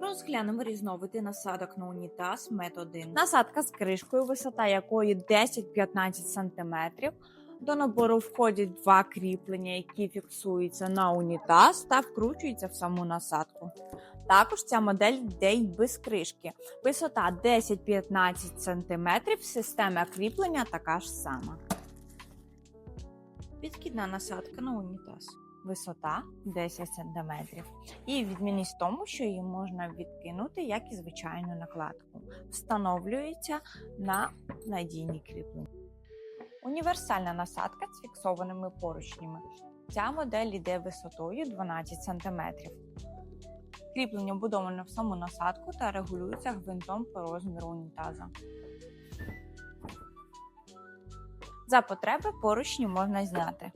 Розглянемо різновиди насадок на унітаз метод 1. Насадка з кришкою, висота якої 10-15 см. До набору входять два кріплення, які фіксуються на унітаз та вкручуються в саму насадку. Також ця модель йде й без кришки. Висота 10-15 см, система кріплення така ж сама. Підкидна насадка на унітаз. Висота 10 см. І відмінність в тому, що її можна відкинути, як і звичайну накладку. Встановлюється на надійні кріплення. Універсальна насадка з фіксованими поручнями. Ця модель йде висотою 12 см. Кріплення вбудоване в саму насадку та регулюється гвинтом по розміру унітаза. За потреби поручні можна зняти.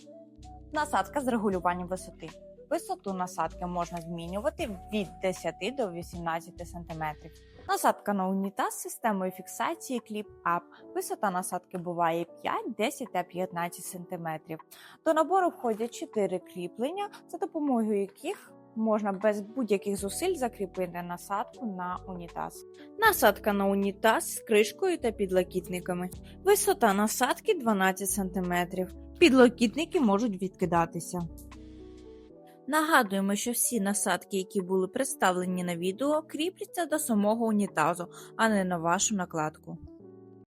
Насадка з регулюванням висоти. Висоту насадки можна змінювати від 10 до 18 см. Насадка на унітаз з системою фіксації Up. Висота насадки буває 5, 10 та 15 см. До набору входять 4 кріплення, за допомогою яких можна без будь-яких зусиль закріпити насадку на унітаз. Насадка на унітаз з кришкою та підлокітниками. Висота насадки 12 см. Підлокітники можуть відкидатися. Нагадуємо, що всі насадки, які були представлені на відео, кріпляться до самого унітазу, а не на вашу накладку.